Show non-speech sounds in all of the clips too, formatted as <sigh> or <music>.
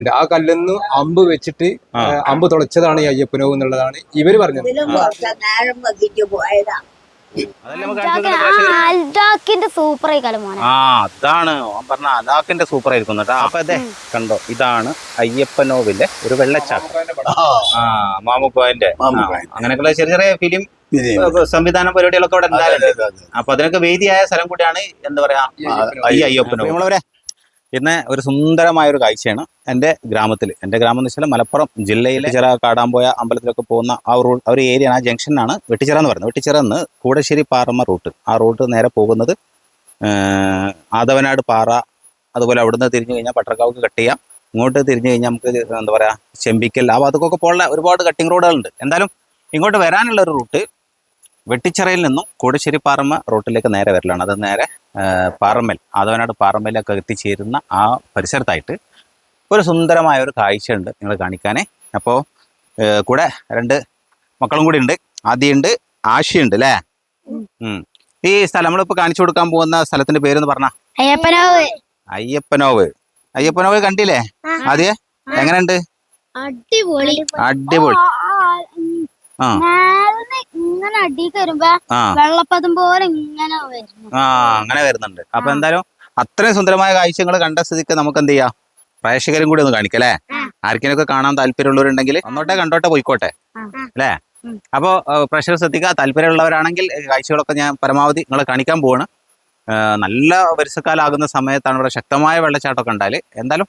ആ കല്ലെന്ന് അമ്പ് വെച്ചിട്ട് അമ്പ് തുളച്ചതാണ് ഈ അയ്യപ്പനോ എന്നുള്ളതാണ് ഇവർ പറഞ്ഞത്. സൂപ്പർ മോനെ. ആ അതാണ് ഓൻ പറഞ്ഞ അലാക്കിന്റെ സൂപ്പർ ആയിരിക്കും കേട്ടോ. അപ്പൊ അതെ. കണ്ടോ ഇതാണ് അയ്യപ്പനോവിലെ ഒരു വെള്ളച്ചാട്ടം. ആ. മാമുക്കോയന്റെ. അങ്ങനെയൊക്കെയുള്ള ചെറിയ ചെറിയ ഫിലിം. സംവിധാന പരിപാടികളൊക്കെ ഇവിടെ ഉണ്ടാകലുണ്ട്. അപ്പൊ അതിനൊക്കെ വേദിയായ സ്ഥലം കൂടിയാണ് എന്താ പറയാ ഈ അയ്യപ്പനോ ഇന്ന് ഒരു സുന്ദരമായ ഒരു കാഴ്ചയാണ് എന്റെ ഗ്രാമത്തിൽ എന്റെ ഗ്രാമം എന്ന് വെച്ചാൽ മലപ്പുറം ജില്ലയിലെ ചില കാടാമ്പോയ അമ്പലത്തിലൊക്കെ പോകുന്ന ആ ഒരു ആ ഒരു ഏരിയ ആ ജംഗ്ഷനാണ് വെട്ടിച്ചിറ എന്ന് പറയുന്നത്. വെട്ടിച്ചിറ എന്ന് കൂടശ്ശേരി പാറമ്മ റൂട്ട്. ആ റൂട്ട് നേരെ പോകുന്നത് ആദവനാട് പാറ അതുപോലെ അവിടുന്ന് തിരിഞ്ഞു കഴിഞ്ഞാൽ പട്ടർക്കാവ്ക്ക് കട്ട് ചെയ്യാം. ഇങ്ങോട്ട് തിരിഞ്ഞു കഴിഞ്ഞാൽ നമുക്ക് എന്താ പറയുക ചെമ്പിക്കൽ ആ ഭാഗത്തൊക്കെ പോകാനുള്ള ഒരുപാട് കട്ടിംഗ് റോഡുകളുണ്ട് എന്തായാലും ഇങ്ങോട്ട് വരാനുള്ള ഒരു റൂട്ട് വെട്ടിച്ചിറയിൽ നിന്നും കൂടശ്ശേരി പാറമ്മ റോട്ടിലേക്ക് നേരെ വരലാണ്. അത് നേരെ പാറമ്മൽ ആദവനാട് പാറമ്മലൊക്കെ എത്തിച്ചേരുന്ന ആ പരിസരത്തായിട്ട് ഒരു സുന്ദരമായ ഒരു കാഴ്ചയുണ്ട് നിങ്ങൾ കാണിക്കാനേ. അപ്പോൾ കൂടെ രണ്ട് മക്കളും കൂടി ഉണ്ട്. ആദ്യമുണ്ട് ആശയുണ്ട് അല്ലേ? ഈ സ്ഥലം നമ്മളിപ്പോൾ കാണിച്ചു കൊടുക്കാൻ പോകുന്ന സ്ഥലത്തിന്റെ പേരെന്ന് പറഞ്ഞ. അയ്യപ്പനോവ്. അയ്യപ്പനോവ്. അയ്യപ്പനോവ് കണ്ടില്ലേ? ആദ്യ എങ്ങനെയുണ്ട്? അടിപൊളി. അടിപൊളി. ആ അടിക്ക് വരുമ്പോ ആ. വെള്ളപ്പതും പോലെ ഇങ്ങനെ വരുന്നു. ആ അങ്ങനെ വരുന്നുണ്ട്. അപ്പൊ എന്തായാലും അത്രയും സുന്ദരമായ കാഴ്ചകൾ കണ്ട സ്ഥിതിക്ക് നമുക്ക് എന്ത് ചെയ്യാം? പ്രേക്ഷകരും കൂടി ഒന്ന് കാണിക്കല്ലേ ആർക്കെങ്കിലും കാണാൻ താല്പര്യമുള്ളവരുണ്ടെങ്കിൽ ഒന്നോട്ടെ കണ്ടോട്ടെ പോയിക്കോട്ടെ അല്ലേ. അപ്പോൾ പ്രേക്ഷകർ ശ്രദ്ധിക്കുക താല്പര്യമുള്ളവരാണെങ്കിൽ കാഴ്ചകളൊക്കെ ഞാൻ പരമാവധി നിങ്ങളെ കാണിക്കാൻ പോവാണ്. നല്ല വരിസക്കാലാകുന്ന സമയത്താണ് ഇവിടെ ശക്തമായ വെള്ളച്ചാട്ടമൊക്കെ ഉണ്ടായാൽ എന്തായാലും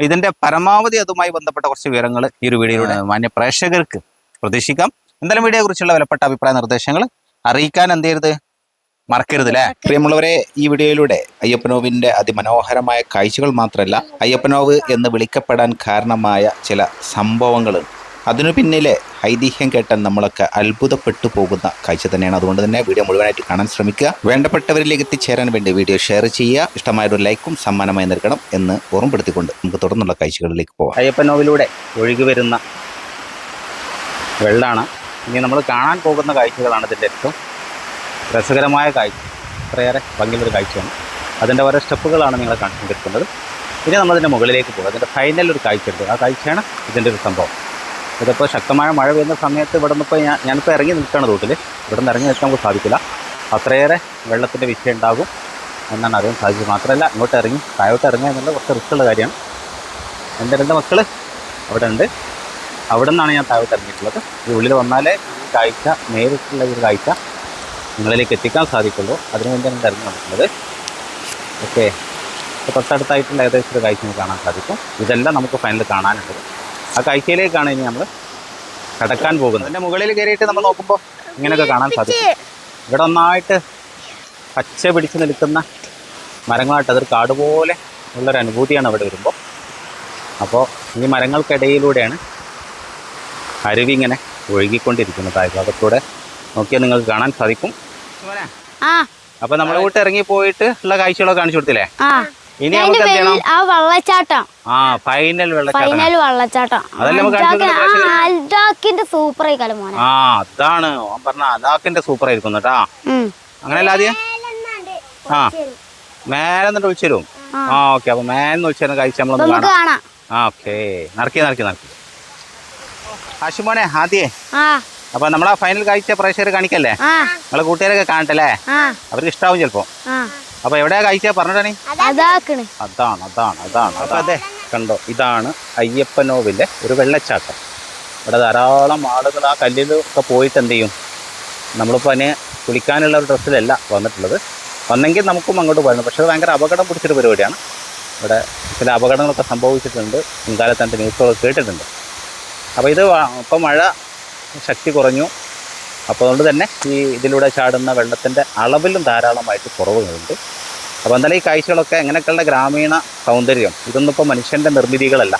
ഇതിന്റെ പരമാവധി അതുമായി ബന്ധപ്പെട്ട കുറച്ച് വിവരങ്ങൾ ഈ ഒരു വീഡിയോയിലൂടെ മാന്യ പ്രേക്ഷകർക്ക് പ്രതീക്ഷിക്കാം. എന്തായാലും വീഡിയോയെ കുറിച്ചുള്ള വിലപ്പെട്ട അഭിപ്രായ നിർദ്ദേശങ്ങൾ അറിയിക്കാൻ എന്ത് ചെയ്യരുത്? മറക്കരുത്. അല്ലേ പ്രിയമുള്ളവരെ ഈ വീഡിയോയിലൂടെ അയ്യപ്പനോവിന്റെ അതിമനോഹരമായ കാഴ്ചകൾ മാത്രമല്ല അയ്യപ്പനോവ് എന്ന് വിളിക്കപ്പെടാൻ കാരണമായ ചില സംഭവങ്ങൾ. അതിനു പിന്നിലെ ഐതിഹ്യം കേട്ടാൽ നമ്മളൊക്കെ അത്ഭുതപ്പെട്ടു പോകുന്ന കാഴ്ച തന്നെയാണ്. അതുകൊണ്ട് തന്നെ വീഡിയോ മുഴുവനായിട്ട് കാണാൻ ശ്രമിക്കുക. വേണ്ടപ്പെട്ടവരിലേക്ക് എത്തിച്ചേരാൻ വേണ്ടി വീഡിയോ ഷെയർ ചെയ്യുക. ഇഷ്ടമായ ഒരു ലൈക്കും സമ്മാനമായി നൽകണം എന്ന് ഓർമ്മപ്പെടുത്തിക്കൊണ്ട് നമുക്ക് തുടർന്നുള്ള കാഴ്ചകളിലേക്ക് പോകാം അയ്യപ്പനോവിലൂടെ ഒഴുകി വരുന്ന വെള്ളമാണ് ഇനി നമ്മൾ കാണാൻ പോകുന്ന കാഴ്ചകളാണ് ഇതിന്റെ ഏറ്റവും രസകരമായ കാഴ്ച. അത്രയേറെ ഭംഗിയുള്ളൊരു കാഴ്ചയാണ്. അതിന്റെ ഓരോ സ്റ്റെപ്പുകളാണ് നിങ്ങളെ കണ്ടുകൊണ്ടിരിക്കുന്നത്. ഇനി നമ്മളതിന്റെ മുകളിലേക്ക് പോകും. അതിന്റെ ഫൈനൽ ഒരു കാഴ്ച കാഴ്ചയുണ്ട് ആ കാഴ്ചയാണ് ഇതിന്റെ ഒരു സംഭവം. ഇതിപ്പോൾ ശക്തമായ മഴ പെയ്യുന്ന സമയത്ത് ഇവിടെ നിന്നിപ്പോൾ ഞാൻ ഞാനിപ്പോൾ ഇറങ്ങി നിൽക്കുകയാണ് റൂട്ടിൽ. ഇവിടെ നിന്ന് ഇറങ്ങി നിൽക്കാൻ നമുക്ക് സാധിക്കില്ല. അത്രയേറെ വെള്ളത്തിന്റെ വിഷയം ഉണ്ടാകും എന്നാണ് അറിയാൻ സാധിച്ചത്. മാത്രമല്ല ഇങ്ങോട്ട് ഇറങ്ങി താഴോട്ട് ഇറങ്ങുക എന്നുള്ളത് കുറച്ച് റിസ്ക്കുള്ള കാര്യമാണ്. എന്റെ രണ്ട് മക്കൾ അവിടെ ഉണ്ട്. അവിടെ നിന്നാണ് ഞാൻ താഴെ ഇറങ്ങിയിട്ടുള്ളത്. ഈ ഉള്ളിൽ വന്നാലേ ഈ കാഴ്ച നേരിട്ടുള്ള ഒരു കാഴ്ച നിങ്ങളിലേക്ക് എത്തിക്കാൻ സാധിക്കുള്ളൂ. അതിനുവേണ്ടിയാണ് ഞാൻ തിരഞ്ഞു വന്നിട്ടുള്ളത്. ഓക്കെ. തൊട്ടടുത്തായിട്ടുള്ള ഏകദേശം ഒരു കാഴ്ച നമുക്ക് കാണാൻ സാധിക്കും. ഇതെല്ലാം നമുക്ക് ഫൈനൽ കാണാനുള്ളത്. ആ കാഴ്ചയിലേക്കാണ് ഇനി നമ്മൾ കടക്കാൻ പോകുന്നത്. അതിന്റെ മുകളിൽ കയറിയിട്ട് നമ്മൾ നോക്കുമ്പോൾ ഇങ്ങനെയൊക്കെ കാണാൻ സാധിക്കും. ഇവിടെ ഒന്നായിട്ട് പച്ച പിടിച്ച് നിൽക്കുന്ന മരങ്ങളായിട്ട് അതൊരു കാട് പോലെ ഉള്ളൊരു അനുഭൂതിയാണ് അവിടെ വരുമ്പോൾ അപ്പോൾ ഈ മരങ്ങൾക്കിടയിലൂടെയാണ് അരുവി ഇങ്ങനെ ഒഴുകിക്കൊണ്ടിരിക്കുന്നു താഴ്ഭാഗത്തൂടെ. നോക്കിയാൽ നിങ്ങൾക്ക് കാണാൻ സാധിക്കും. ആ. അപ്പൊ നമ്മളെ വീട്ടിൽ ഇറങ്ങി പോയിട്ട് ഉള്ള കാഴ്ചകളൊക്കെ കാണിച്ചു കൊടുത്തില്ലേ? ആ. ഇനി നമുക്ക് എന്ത് ചെയ്യണം? ആ വെള്ളച്ചാട്ടം. ആ ഫൈനൽ വെള്ളച്ചാട്ടം. ഫൈനൽ വെള്ളച്ചാട്ടം. അതല്ലേ നമുക്ക് കാണിച്ചു ആ അൽദാക്കിന്റെ സൂപ്പർ ആയിക്കാലം മോനെ. ആ അതാണ്. ഓൻ പറഞ്ഞ അതാക്കിന്റെ സൂപ്പർ ആയിരിക്കും കേട്ടാ. അങ്ങനെയല്ല ആദ്യം? ആ. മേലെ നിന്നിട്ട് ഒഴിച്ചു തരും? ആ. ഓക്കെ അപ്പൊ മേലെ ഒഴിച്ചു തരുന്ന കാഴ്ച നമ്മളൊന്ന് കാണാം. കാണാം. ആ ഓക്കെ നടക്കി നടക്കി നടക്കി. ആശുമോനെ ആദ്യേ. അപ്പൊ നമ്മളെ ഫൈനൽ കാഴ്ച പ്രേക്ഷകർ കാണിക്കല്ലേ? നമ്മളെ കൂട്ടുകാരൊക്കെ കാണട്ടല്ലേ അവർക്ക് ഇഷ്ടാവും ചിലപ്പോ. അപ്പൊ എവിടെയാ കാഴ്ച? പറഞ്ഞിട്ടാണി അതാണ് അതാണ് അതാണ്. അപ്പൊ അതെ കണ്ടോ? ഇതാണ് അയ്യപ്പനോവിലെ ഒരു വെള്ളച്ചാട്ടം. ഇവിടെ ധാരാളം ആളുകൾ ആ കല്ലിൽ ഒക്കെ പോയിട്ട് എന്ത് ചെയ്യും? നമ്മളിപ്പോൾ അതിന് കുളിക്കാനുള്ള ഒരു ഡ്രസ്സിലല്ല വന്നിട്ടുള്ളത്. വന്നെങ്കിൽ നമുക്കും അങ്ങോട്ട് പോയിരുന്നു പക്ഷേ അത് ഭയങ്കര അപകടം പിടിച്ചൊരു പരിപാടിയാണ്. ഇവിടെ ചില അപകടങ്ങളൊക്കെ സംഭവിച്ചിട്ടുണ്ട്. മുൻകാലത്ത് എന്റെ ന്യൂസുകളൊക്കെ കേട്ടിട്ടുണ്ട്. അപ്പോൾ ഇത് ഇപ്പോൾ മഴ ശക്തി കുറഞ്ഞു. അപ്പോൾ അതുകൊണ്ട് തന്നെ ഈ ഇതിലൂടെ ചാടുന്ന വെള്ളത്തിന്റെ അളവിലും ധാരാളമായിട്ട് കുറവുകളുണ്ട്. അപ്പോൾ എന്തായാലും ഈ കാഴ്ചകളൊക്കെ എങ്ങനെയൊക്കെയുള്ള ഗ്രാമീണ സൗന്ദര്യം ഇതൊന്നും ഇപ്പോൾ മനുഷ്യന്റെ നിർമ്മിതികളല്ല.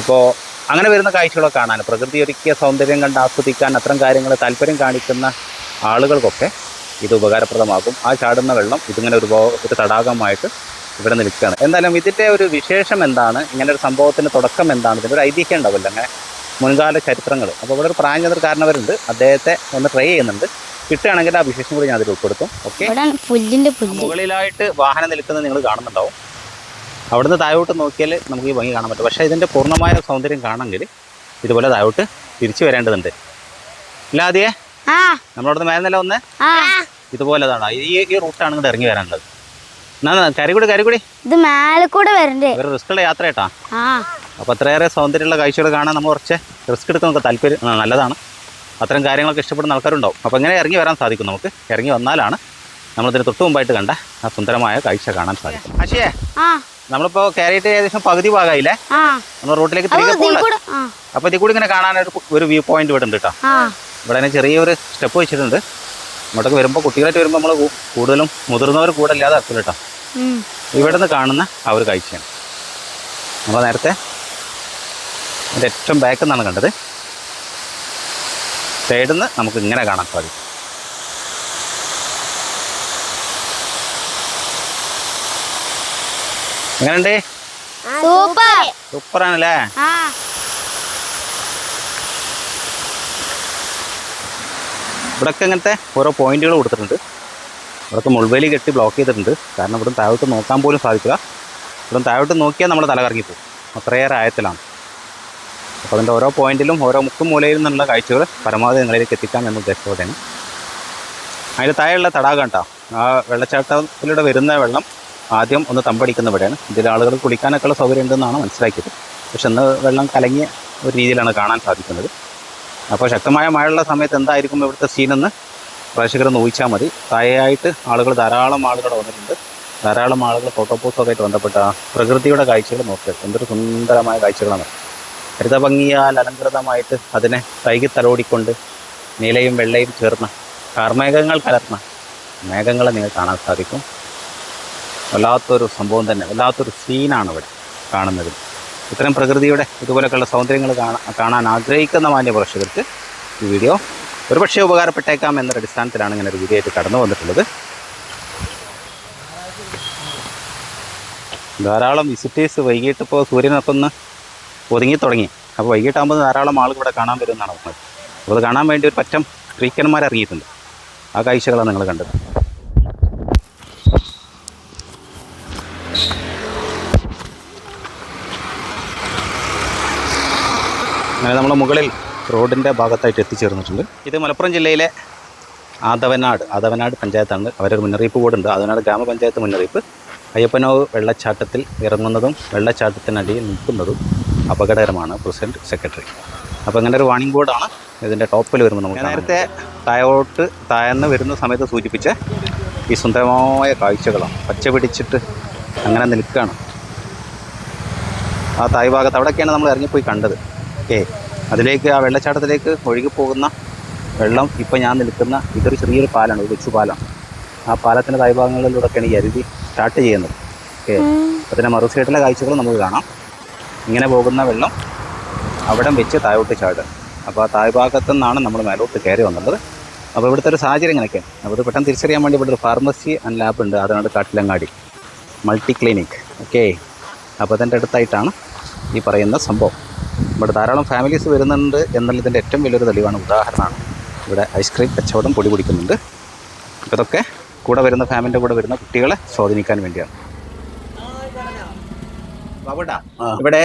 അപ്പോൾ അങ്ങനെ വരുന്ന കാഴ്ചകളൊക്കെ കാണാൻ പ്രകൃതി ഒരുക്കിയ സൗന്ദര്യം കണ്ട് ആസ്വദിക്കാൻ അത്തരം കാര്യങ്ങൾ താല്പര്യം കാണിക്കുന്ന ആളുകൾക്കൊക്കെ ഇത് ഉപകാരപ്രദമാകും. ആ ചാടുന്ന വെള്ളം ഇതിങ്ങനെ ഒരു ഒരു തടാകമായിട്ട് ഇവിടെ നിൽക്കുകയാണ് എന്തായാലും ഇതിന്റെ ഒരു വിശേഷം എന്താണ്? ഇങ്ങനെ ഒരു സംഭവത്തിന് തുടക്കം എന്താണ്? ഇതിന്റെ ഒരു ഐതിഹ്യം ഉണ്ടാവില്ല. അങ്ങനെ മുൻകാല ചരിത്രങ്ങൾ അപ്പോൾ ഇവിടെ ഒരു പ്രായഞ്ഞതൊരു കാരണവരുണ്ട്. അദ്ദേഹത്തെ ഒന്ന് ട്രൈ ചെയ്യുന്നുണ്ട്. കിട്ടുകയാണെങ്കിൽ ആ വിശേഷം കൂടി ഞാൻ അതിൽ ഉൾപ്പെടുത്തും. ഓക്കെ മുകളിലായിട്ട് വാഹനം നിൽക്കുന്നത് നിങ്ങൾ കാണുന്നുണ്ടാവും. അവിടുന്ന് താഴോട്ട് നോക്കിയാൽ നമുക്ക് ഈ ഭംഗി കാണാൻ പറ്റും. പക്ഷേ ഇതിന്റെ പൂർണമായ സൗന്ദര്യം കാണണമെങ്കിൽ ഇതുപോലെ താഴോട്ട് തിരിച്ചു വരേണ്ടതുണ്ട്. ഇല്ല ആദ്യേ? നമ്മളവിടുന്ന് മേലെ ഒന്ന് ഇതുപോലെ ഈ ഈ റൂട്ടാണ് ഇങ്ങോട്ട് ഇറങ്ങി വരാനുള്ളത്. കരികുടി കരികുടി. ഇത് മേലെ കൂടെ വരണ്ടേ? ഒരു റിസ്ക്കുള്ള യാത്ര കേട്ടാ ആ. അപ്പോൾ അത്രയേറെ സൗന്ദര്യമുള്ള കാഴ്ചകൾ കാണാൻ നമ്മൾ കുറച്ച് റിസ്ക് എടുത്ത് നമുക്ക് താല്പര്യം നല്ലതാണ്. അത്തരം കാര്യങ്ങളൊക്കെ ഇഷ്ടപ്പെടുന്ന ആൾക്കാരുണ്ടാവും. അപ്പോൾ ഇങ്ങനെ ഇറങ്ങി വരാൻ സാധിക്കും നമുക്ക്? ഇറങ്ങി വന്നാലാണ് നമ്മളിതിന് തൊട്ട് മുമ്പായിട്ട് കണ്ട ആ സുന്ദരമായ കാഴ്ച കാണാൻ സാധിക്കും. അശിയേ നമ്മളിപ്പോ കയറിയിട്ട് ഏകദേശം പകുതി ഭാഗമായില്ലേ നമ്മൾ റോട്ടിലേക്ക് തിരികെ പോകുന്നത് അപ്പൊ ഇതിൽ കൂടി ഇങ്ങനെ കാണാൻ ഒരു വ്യൂ പോയിന്റ് ഇവിടെ ഉണ്ട് കേട്ടോ ഇവിടെ ചെറിയൊരു സ്റ്റെപ്പ് വെച്ചിട്ടുണ്ട്. ഇങ്ങോട്ടൊക്കെ വരുമ്പോൾ കുട്ടികളായിട്ട് വരുമ്പോൾ നമ്മൾ കൂടുതലും മുതിർന്നവർ കൂടെ ഇല്ലാതെ അർത്ഥമില്ല കേട്ടോ. ഇവിടെ നിന്ന് കാണുന്ന ആ ഒരു കാഴ്ചയാണ്. നമ്മൾ നേരത്തെ അതിന്റെ ഏറ്റവും ബാക്കിൽ നിന്നാണ് കണ്ടത്. സൈഡിൽ നിന്ന് നമുക്ക് ഇങ്ങനെ കാണാൻ സാധിക്കും. എങ്ങനെയുണ്ട്? സൂപ്പർ. സൂപ്പറാണല്ലേ? ആ. ഇവിടെയൊക്കെ ഇങ്ങനത്തെ ഓരോ പോയിന്റുകൾ കൊടുത്തിട്ടുണ്ട്. ഇവിടെയൊക്കെ മുൾവേലി കെട്ടി ബ്ലോക്ക് ചെയ്തിട്ടുണ്ട്. കാരണം ഇവിടെ താഴോട്ട് നോക്കാൻ പോലും സാധിക്കുക ഇവിടെ താഴോട്ട് നോക്കിയാൽ നമ്മൾ തല കറങ്ങിപ്പോകും അത്രയേറെ ആയത്തിലാണ്. അപ്പോൾ അതിന്റെ ഓരോ പോയിന്റിലും ഓരോ മുക്കും മൂലയിലും നിന്നുള്ള കാഴ്ചകൾ പരമാവധി നിങ്ങളിലേക്ക് എത്തിക്കാം എന്ന ഉദ്ദേശത്തോടെയാണ് അതിന്റെ താഴെയുള്ള തടാകം കേട്ടോ ആ വെള്ളച്ചാട്ടത്തിലൂടെ വരുന്ന വെള്ളം ആദ്യം ഒന്ന് തമ്പടിക്കുന്ന ഇവിടെയാണ്. ഇതിൽ ആളുകൾ കുളിക്കാനൊക്കെ ഉള്ള സൗകര്യം ഉണ്ടെന്നാണ് മനസ്സിലാക്കിയത്. പക്ഷെ ഇന്ന് വെള്ളം കലങ്ങിയ ഒരു രീതിയിലാണ് കാണാൻ സാധിക്കുന്നത്. അപ്പോൾ ശക്തമായ മഴയുള്ള സമയത്ത് എന്തായിരിക്കും ഇവിടുത്തെ സീനെന്ന് പ്രേക്ഷകർ നോയിച്ചാൽ മതി. താഴെയായിട്ട് ആളുകൾ ധാരാളം ആളുകൾ വന്നിട്ടുണ്ട്. ധാരാളം ആളുകൾ ഫോട്ടോ പോസ്റ്റൊക്കെ ആയിട്ട് ബന്ധപ്പെട്ട പ്രകൃതിയുടെ കാഴ്ചകൾ നോക്കുക എന്തൊരു സുന്ദരമായ കാഴ്ചകളാണ്. ഹരിതഭംഗിയാൽ അലങ്കൃതമായിട്ട് അതിനെ തൈകി തലോടിക്കൊണ്ട് നീലയും വെള്ളയും ചേർന്ന കാർമേഘങ്ങൾ കലർന്ന മേഘങ്ങളെ നിങ്ങൾ കാണാൻ സാധിക്കും. വല്ലാത്തൊരു സംഭവം തന്നെ. വല്ലാത്തൊരു സീനാണ് ഇവിടെ കാണുന്നത്. ഇത്തരം പ്രകൃതിയുടെ ഇതുപോലെയൊക്കെയുള്ള സൗന്ദര്യങ്ങൾ കാണാൻ ആഗ്രഹിക്കുന്ന മാന്യ പ്രേക്ഷകർക്ക് ഈ വീഡിയോ ഒരുപക്ഷെ ഉപകാരപ്പെട്ടേക്കാം എന്നൊരു അടിസ്ഥാനത്തിലാണ് ഇങ്ങനെ ഒരു വീഡിയോ കടന്നു വന്നിട്ടുള്ളത്. ധാരാളം വിസിറ്റേഴ്സ് വൈകിട്ട് ഇപ്പോൾ സൂര്യനൊക്കെ ഒന്ന് ഒതുങ്ങി തുടങ്ങി. അപ്പോൾ വൈകിട്ടാകുമ്പോൾ ധാരാളം ആളുകൾ ഇവിടെ കാണാൻ വരുമെന്നാണ് പറഞ്ഞത് അപ്പോൾ അത് കാണാൻ വേണ്ടി ഒരു പറ്റം ക്രീക്കന്മാർ ഇറങ്ങിയിട്ടുണ്ട്. ആ കാഴ്ചകളാണ് നിങ്ങൾ കണ്ടത്. അങ്ങനെ നമ്മൾ മുകളിൽ റോഡിന്റെ ഭാഗത്തായിട്ട് എത്തിച്ചേർന്നിട്ടുണ്ട്. ഇത് മലപ്പുറം ജില്ലയിലെ ആദവനാട് ആദവനാട് പഞ്ചായത്താണ്. അവരൊരു മുന്നറിയിപ്പ് ബോർഡുണ്ട്. ആദവനാട് ഗ്രാമപഞ്ചായത്ത് മുന്നറിയിപ്പ്. അയ്യപ്പനോവ് വെള്ളച്ചാട്ടത്തിൽ ഇറങ്ങുന്നതും വെള്ളച്ചാട്ടത്തിനടിയിൽ നിൽക്കുന്നതും അപകടകരമാണ് പ്രസിഡന്റ് സെക്രട്ടറി. അപ്പോൾ അങ്ങനെ ഒരു വാണിംഗ് ബോർഡാണ് ഇതിന്റെ ടോപ്പിൽ വരുമ്പോൾ നമുക്ക് നേരത്തെ താഴോട്ട് താഴ്ന്ന് വരുന്ന സമയത്ത് സൂചിപ്പിച്ച ഈ സുന്ദരമായ കാഴ്ചകളാണ്. പച്ച പിടിച്ചിട്ട് അങ്ങനെ നിൽക്കുകയാണ്. ആ തായ് ഭാഗത്ത് അവിടെയൊക്കെയാണ് നമ്മൾ ഇറങ്ങിപ്പോയി കണ്ടത്. ഓക്കെ അതിലേക്ക് ആ വെള്ളച്ചാട്ടത്തിലേക്ക് ഒഴുകി പോകുന്ന വെള്ളം ഇപ്പോൾ ഞാൻ നിൽക്കുന്ന ഇതൊരു ചെറിയൊരു പാലമാണ് ഒരു കൊച്ചു പാലം ആ പാലത്തിന്റെ തായ്ഭാഗങ്ങളിലൂടെയൊക്കെ എനിക്ക് ഈ അരുവി സ്റ്റാർട്ട് ചെയ്യുന്നത്. ഓക്കെ അതിന്റെ മറു സൈഡിലെ കാഴ്ചകൾ നമുക്ക് കാണാം. ഇങ്ങനെ പോകുന്ന വെള്ളം അവിടെ വെച്ച് താഴോട്ട് ചാടുക. അപ്പോൾ ആ തായ്ഭാഗത്തു നിന്നാണ് നമ്മൾ മേലോട്ട് കയറി വന്നത്. അപ്പോൾ ഇവിടുത്തെ ഒരു സാഹചര്യം ഇങ്ങനെയൊക്കെ അപ്പോൾ ഇത് പെട്ടെന്ന് തിരിച്ചറിയാൻ വേണ്ടി ഇവിടെ ഒരു ഫാർമസി ആൻഡ് ലാബ് ഉണ്ട്. അതിനാണ് കാട്ടിലങ്ങാടി. മൾട്ടി ക്ലിനിക് ഓക്കെ അപ്പോൾ അതിന്റെ അടുത്തായിട്ടാണ് ഈ പറയുന്ന സംഭവം. ഇവിടെ ധാരാളം ഫാമിലീസ് വരുന്നുണ്ട് എന്നുള്ളതിന്റെ ഏറ്റവും വലിയൊരു തെളിവാണ്. ഉദാഹരണമാണ് ഇവിടെ ഐസ്ക്രീം കച്ചവടം പൊടി പിടിക്കുന്നുണ്ട്. ഇതൊക്കെ കൂടെ വരുന്ന ഫാമിലിന്റെ കൂടെ വരുന്ന കുട്ടികളെ സ്വാധീനിക്കാൻ വേണ്ടിയാണ്. ബാബുട്ടാ ഇവിടെ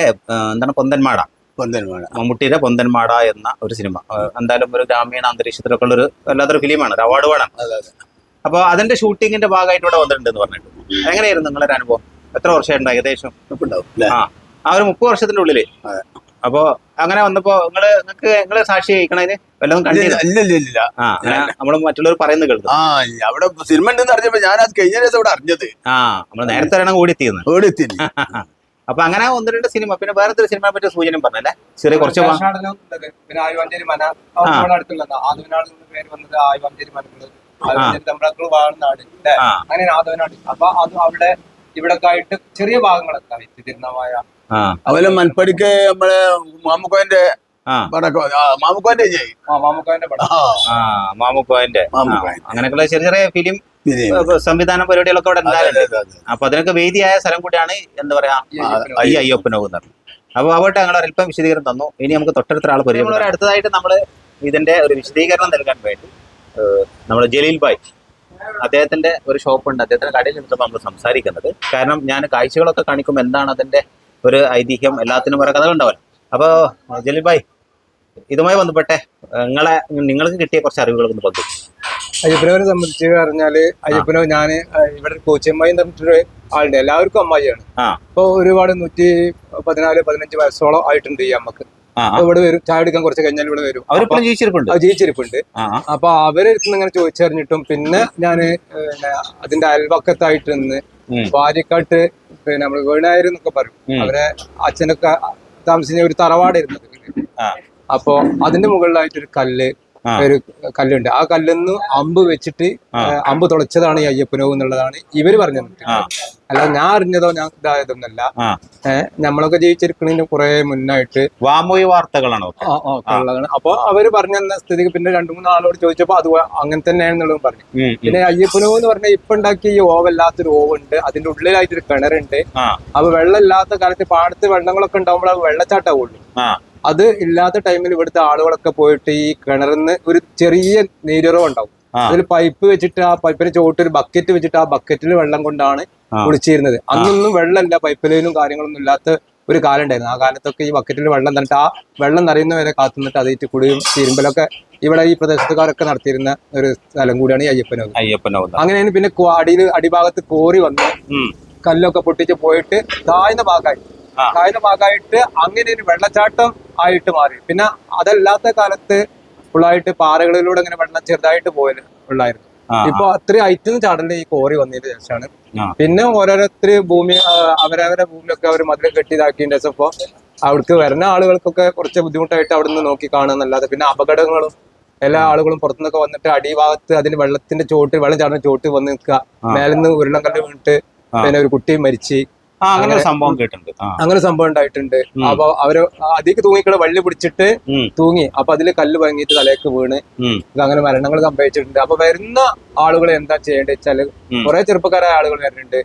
എന്താണ് പൊന്തന്മാട പൊന്തന്മാട മമ്മൂട്ടിയുടെ പൊന്തന്മാട എന്ന ഒരു സിനിമ എന്തായാലും ഒരു ഗ്രാമീണ അന്തരീക്ഷത്തിലൊക്കെ ഉള്ള ഒരു വല്ലാത്തൊരു ഫിലിമാണ്. ഒരു അവാർഡ് വേണം അപ്പോൾ അതിന്റെ ഷൂട്ടിങ്ങിന്റെ ഭാഗമായിട്ട് ഇവിടെ വന്നിട്ടുണ്ട് എന്ന് പറഞ്ഞിട്ട്. എങ്ങനെയായിരുന്നു നിങ്ങളുടെ അനുഭവം? എത്ര വർഷമായിരുന്നു ഏകദേശം? ആ ഒരു മുപ്പത് വർഷത്തിന്റെ ഉള്ളിൽ. അപ്പോ അങ്ങനെ വന്നപ്പോ നിങ്ങൾ നിങ്ങക്ക് നിങ്ങൾ സാക്ഷി കഴിക്കണതിന് വല്ലതും കണ്ടില്ല ഇല്ല ഇല്ല ഇല്ല. ആ നമ്മൾ മറ്റുള്ളവർ പറയുന്നത് കേൾക്കും. ആ അവിടെ സിനിമ ഉണ്ടെന്ന് അറിഞ്ഞപ്പോ ഞാൻ അത് കഴിഞ്ഞ ദിവസം ഇവിടെ അറിഞ്ഞത്. ആ നമ്മൾ നേരത്തെ ഒരെണ്ണം കൂടി എത്തിയെന്ന് ഓടി എത്തി <laughs> അപ്പൊ അങ്ങനെ ഒന്ന് രണ്ട് സിനിമ പിന്നെ വേറെ ഒരു സിനിമയെ പറ്റി സൂചന പറഞ്ഞല്ലേ? ചെറിയ കുറച്ച് പിന്നെ ആയുവാഞ്ചേരി മന. ആദവനാട് പേര് വന്നത് ആയുവാഞ്ചേരി തമ്പ്രാക്കൾ അങ്ങനെ ആദവനാട്. അപ്പൊ അത് അവിടെ ഇവിടെ ആയിട്ട് ചെറിയ ഭാഗങ്ങളൊക്കെ തിരുനാവായ അതുപോലെ മൺപടിക്ക് നമ്മളെ മാമുക്കോന്റെ മാമുക്കോന്റെ. അങ്ങനെയൊക്കെയുള്ള ചെറിയ ചെറിയ ഫിലിം സംവിധാന പരിപാടികളൊക്കെ ഇവിടെ അതെ. അപ്പൊ അതിനൊക്കെ വേദിയായ സ്ഥലം കൂടിയാണ് എന്താ പറയാ ഈ ഐ ഈ അയ്യപ്പനോകുന്നത് അപ്പൊ അവിടെ ഞങ്ങൾ അല്പം വിശദീകരണം തന്നു. ഇനി നമുക്ക് തൊട്ടടുത്ത ആൾ പരിചയം അടുത്തതായിട്ട് നമ്മൾ ഇതിന്റെ ഒരു വിശദീകരണം നൽകാൻ വേണ്ടി നമ്മൾ ജലീൽ ഭായ്. അദ്ദേഹത്തിന്റെ ഒരു ഷോപ്പുണ്ട്. അദ്ദേഹത്തിന്റെ കടയിൽ നിന്നിട്ട് നമ്മൾ സംസാരിക്കുന്നത്. കാരണം ഞാൻ കാഴ്ചകളൊക്കെ കാണിക്കുമ്പോൾ എന്താണ് അതിന്റെ ഒരു ഐതിഹ്യം എല്ലാത്തിനും ഓരോ കഥകളുണ്ടാവല്ലോ അപ്പോൾ ജലീൽ ഭായ് ഇതുമായി ബന്ധപ്പെട്ടെ നിങ്ങളെ നിങ്ങൾക്ക് കിട്ടിയ കുറച്ച് അറിവുകൾ ഒന്ന് പങ്കു. അയ്യപ്പനവരെ സംബന്ധിച്ച് പറഞ്ഞാൽ അയ്യപ്പനോ ഞാൻ ഇവിടെ കോച്ചിയമ്മായി എന്ന് പറഞ്ഞിട്ടൊരു ആളുണ്ട്. എല്ലാവർക്കും അമ്മായിയാണ്. അപ്പൊ ഒരുപാട് നൂറ്റി പതിനാല് പതിനഞ്ച് വയസ്സോളം ആയിട്ടുണ്ട് ഈ അമ്മയ്ക്ക്. ഇവിടെ വരും ചായ എടുക്കാൻ കുറച്ച് കഴിഞ്ഞാൽ ഇവിടെ വരും. ജീവിച്ചിരിപ്പുണ്ട്? ജീവിച്ചിരിപ്പുണ്ട്. അപ്പൊ അവരെ ഇങ്ങനെ ചോദിച്ചറിഞ്ഞിട്ടും പിന്നെ ഞാൻ അതിന്റെ അയൽവക്കത്തായിട്ട് നിന്ന്. ഭാര്യക്കാട്ട് പിന്നെ നമ്മൾ വീണായിരുന്നൊക്കെ പറയും. അവരെ അച്ഛനൊക്കെ താമസിച്ച ഒരു തറവാടായിരുന്നു അപ്പോ അതിന്റെ മുകളിലായിട്ടൊരു കല്ല്. ഒരു കല്ലുണ്ട്. ആ കല്ലെന്ന് അമ്പ് വെച്ചിട്ട് അമ്പ് തുളച്ചതാണ് ഈ അയ്യപ്പനോ എന്നുള്ളതാണ് ഇവർ പറഞ്ഞു ആ. അല്ല ഞാൻ അറിഞ്ഞതോ ഞാൻ ഇതായതൊന്നല്ല. നമ്മളൊക്കെ ജീവിച്ചിരിക്കുന്നതിന് കുറെ മുന്നായിട്ട് വാമൊഴി വാർത്തകളാണോ ആ, അപ്പൊ അവർ പറഞ്ഞു സ്ഥിതിക്ക് പിന്നെ രണ്ടു മൂന്ന് ആളോട് ചോദിച്ചപ്പോ അത് അങ്ങനെ തന്നെയാണെന്നുള്ളതും പറഞ്ഞു. പിന്നെ അയ്യപ്പനോ എന്ന് പറഞ്ഞാൽ ഇപ്പൊ ഉണ്ടാക്കിയ ഈ ഓവല്ലാത്തൊരു ഓവുണ്ട്. അതിന്റെ ഉള്ളിലായിട്ടൊരു കിണറുണ്ട്. അപ്പൊ വെള്ളം ഇല്ലാത്ത കാലത്ത് പാടത്ത് വെള്ളങ്ങളൊക്കെ ഉണ്ടാകുമ്പോൾ ആ. അത് ഇല്ലാത്ത ടൈമിൽ ഇവിടുത്തെ ആളുകളൊക്കെ പോയിട്ട് ഈ കിണറിന്ന് ഒരു ചെറിയ നീരുറവ് ഉണ്ടാവും. അതിൽ പൈപ്പ് വെച്ചിട്ട് ആ പൈപ്പിന് ചോട്ട് ഒരു ബക്കറ്റ് വെച്ചിട്ട് ആ ബക്കറ്റിൽ വെള്ളം കൊണ്ടാണ്. കുളിച്ചിരുന്നത് അന്നൊന്നും വെള്ളമില്ല പൈപ്പ് ലൈനും കാര്യങ്ങളൊന്നും ഇല്ലാത്ത ഒരു കാലം ഉണ്ടായിരുന്നു ആ കാലത്തൊക്കെ ഈ ബക്കറ്റിൽ വെള്ളം തന്നിട്ട് ആ വെള്ളം നിറയുന്നവരെ കാത്തുനിന്നിട്ട് അതേറ്റ് കുടിയും തിരുമ്പലൊക്കെ ഇവിടെ ഈ പ്രദേശത്തുകാരൊക്കെ നടത്തിയിരുന്ന ഒരു സ്ഥലം കൂടിയാണ് ഈ അയ്യപ്പനോ അയ്യപ്പനോ അങ്ങനെയാണ് പിന്നെ അടിയിൽ അടിഭാഗത്ത് കോറി വന്ന് കല്ലൊക്കെ പൊട്ടിച്ച് പോയിട്ട് താഴ്ന്ന ഭാഗമായി. താഴ്ന്ന ഭാഗമായിട്ട് അങ്ങനെ ഒരു വെള്ളച്ചാട്ടം ആയിട്ട് മാറി. പിന്നെ അതല്ലാത്ത കാലത്ത് ഫുള്ളായിട്ട് പാറകളിലൂടെ ഇങ്ങനെ വെള്ളം ചെറുതായിട്ട് പോയത് ഉള്ളായിരുന്നു ഇപ്പൊ അത്രയും ഐറ്റം ചാടലിന് ഈ കോറി വന്നതിന് ശേഷമാണ്. പിന്നെ ഓരോരുത്തര് ഭൂമി അവരവരെ ഭൂമിയൊക്കെ അവർ മതിൽ കെട്ടിയതാക്കിയതിന്റെ ശേഷം ഇപ്പൊ അവിടേക്ക് വരുന്ന ആളുകൾക്കൊക്കെ കുറച്ച് ബുദ്ധിമുട്ടായിട്ട് അവിടെ നിന്ന് നോക്കി കാണുന്നല്ലാതെ പിന്നെ അപകടങ്ങളും എല്ലാ ആളുകളും പുറത്തുനിന്നൊക്കെ വന്നിട്ട് അടിഭാഗത്ത് അതിന് വെള്ളത്തിന്റെ ചോട്ട് വെള്ളം ചാടുന്ന ചോട്ട് വന്ന് നിൽക്കുക. മേലിന്ന് ഉരുളങ്കല്ല് വീണിട്ട് പിന്നെ ഒരു കുട്ടി മരിച്ച്. അങ്ങനെ ഒരു സംഭവം കേട്ടിട്ടുണ്ട്. അങ്ങനെ സംഭവം ഉണ്ടായിട്ടുണ്ട്. അപ്പൊ അവർ അതിക്ക് തൂങ്ങിക്കള വള്ളി പിടിച്ചിട്ട് തൂങ്ങി. അപ്പൊ അതിൽ കല്ല് വാങ്ങിയിട്ട് തലയൊക്കെ വീണ്. അങ്ങനെ മരണങ്ങൾ സംഭവിച്ചിട്ടുണ്ട്. അപ്പൊ വരുന്ന ആളുകൾ എന്താ ചെയ്യേണ്ടത് വെച്ചാൽ. കുറെ ചെറുപ്പക്കാരായ ആളുകൾ വരുന്നുണ്ട്.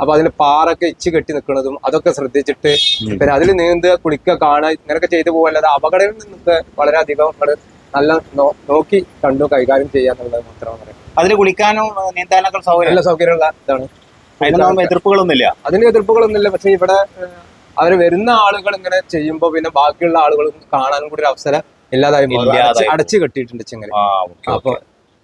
അപ്പൊ അതിന് പാറൊക്കെ ഇച്ച് കെട്ടി നിൽക്കുന്നതും അതൊക്കെ ശ്രദ്ധിച്ചിട്ട് പിന്നെ അതിൽ നീന്തുക കുളിക്കുക കാണുക ഇങ്ങനെയൊക്കെ ചെയ്തു പോകല്ലാതെ അപകടങ്ങളിൽ നിന്നൊക്കെ വളരെയധികം നമ്മൾ നല്ല നോക്കി കണ്ടു കൈകാര്യം ചെയ്യാന്നുള്ളത് മാത്രമാണ് അതിന് കുളിക്കാനും നീന്താനൊക്കെ സൗകര്യം? സൗകര്യമുള്ള ഇതാണ്. എതിർപ്പുകളൊന്നുമില്ല. അതിന് എതിർപ്പുകളൊന്നുമില്ല. പക്ഷെ ഇവിടെ അവർ അവർ വരുന്ന ആളുകൾ ഇങ്ങനെ ചെയ്യുമ്പോ പിന്നെ ബാക്കിയുള്ള ആളുകൾ കാണാനും കൂടി ഒരു അവസരം ഇല്ലാതായി അടച്ച് കെട്ടിയിട്ടുണ്ട് ചെങ്ങനെ അപ്പൊ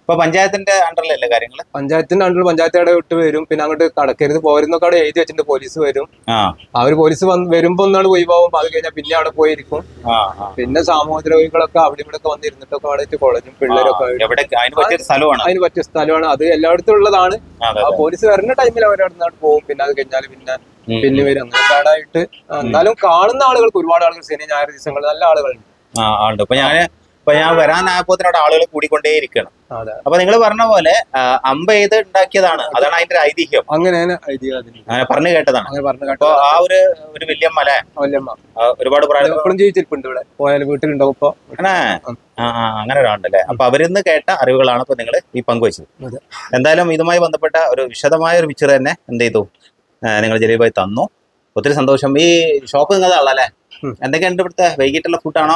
ഇപ്പൊ പഞ്ചായത്തിന്റെ അണ്ടറിലല്ലേ കാര്യങ്ങൾ പഞ്ചായത്തിന്റെ അണ്ടറിൽ പഞ്ചായത്ത് ഇട വിട്ട് വരും. പിന്നെ അങ്ങോട്ട് കടക്കരുത് പോരുന്നൊക്കെ അവിടെ എഴുതി വെച്ചിട്ട് പോലീസ് വരും. ആ. അവർ പോലീസ് വരുമ്പോ ഒന്നാണ് ഒഴിവാകും അത് കഴിഞ്ഞാൽ പിന്നെ അവിടെ പോയിരിക്കും. ആ ആ. പിന്നെ അവിടെ ഇവിടെ ഒക്കെ വന്നിരുന്നിട്ടൊക്കെ അവിടെ കോളേജും പിള്ളേരൊക്കെ ആയിട്ട്. എവിടെ അതിന് പറ്റിയൊരു സ്ഥലമാണ്. അതിന് പറ്റിയ സ്ഥലമാണ്. അത് എല്ലായിടത്തും ഉള്ളതാണ്. ആ, അതെ, ആ പോലീസ് വരുന്ന ടൈമിൽ അവരവിടെ നിന്നാണ് പോകും. പിന്നെ അത് കഴിഞ്ഞാൽ പിന്നെ ഉം, പിന്നെ വരും. അങ്ങനെ കാടായിട്ട് എന്നാലും കാണുന്ന ആളുകൾക്ക് ഒരുപാട് ആളുകൾ ശനി ഞായർ ദിവസങ്ങൾ നല്ല ആളുകളുണ്ട്. ആ ഉണ്ട്. ഇപ്പൊ ഞാൻ ഇപ്പൊ ഞാൻ വരാനായപ്പോ അവിടെ ആളുകൾ കൂടിക്കൊണ്ടേ ഇരിക്കണം അപ്പൊ നിങ്ങൾ പറഞ്ഞ പോലെ അമ്പ ചെയ്ത് ഉണ്ടാക്കിയതാണ്? അതാണ് അതിന്റെ ഐതിഹ്യം. അങ്ങനെ പറഞ്ഞു കേട്ടതാണ്. അപ്പൊ ആ ഒരു ഒരു വല്യമ്മ അല്ലെ? വല്യമ്മ. ഒരുപാട് പ്രായം ജീവിച്ചിരിപ്പുണ്ട് ഇവിടെ. വീട്ടിലുണ്ടാവും ഇപ്പൊ. അങ്ങനെ ഒരാളുണ്ടല്ലേ? അപ്പൊ അവരിന്ന് കേട്ട അറിവുകളാണ് ഇപ്പൊ നിങ്ങൾ ഈ പങ്കുവച്ചത്. എന്തായാലും ഇതുമായി ബന്ധപ്പെട്ട ഒരു വിശദമായ ഒരു പിക്ചർ തന്നെ എന്ത് ചെയ്തു? നിങ്ങൾ ജലീബായി തന്നു. ഒത്തിരി സന്തോഷം. ഈ ഷോപ്പ് നിങ്ങളുടെ ആളല്ലേ. എന്തൊക്കെയുണ്ട് ഇവിടുത്തെ വൈകിട്ടുള്ള ഫുഡാണോ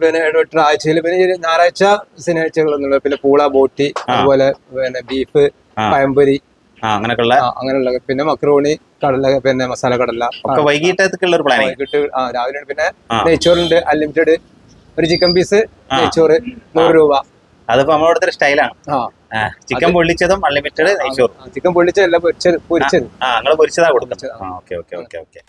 പിന്നെ ഇടവിട്ട് ആഴ്ചയിൽ പിന്നെ ഞായറാഴ്ച ശനിയാഴ്ചകളൊന്നുമില്ല പിന്നെ പൂള ബോട്ടി അതുപോലെ പിന്നെ ബീഫ്. പഴംപൊരി. അങ്ങനെയൊക്കെയുള്ള? ആ, അങ്ങനെയുള്ള പിന്നെ മക്രോണി കടല പിന്നെ മസാല കടല. ഒക്കെ വൈകിട്ടത്തേക്കുള്ള ഒരു പ്ലാനിങ് വൈകിട്ട് ആ രാവിലെ പിന്നെ. നെയ്ച്ചോറുണ്ട് അൺലിമിറ്റഡ്. ഒരു ചിക്കൻ പീസ്. നെയ്ച്ചോറ് നൂറ് രൂപ. അതിപ്പോ നമ്മുടെ ഇവിടുത്തെ സ്റ്റൈലാണ് ചിക്കൻ പൊള്ളിച്ചതും അൺലിമിറ്റഡ് നെയ്ച്ചോറും. ചിക്കൻ പൊള്ളിച്ചതല്ല പൊരിച്ചത് പൊരിച്ചത്. ആ നിങ്ങൾ പൊരിച്ചതാ കൊടുക്കുന്നത്. Okay okay okay okay.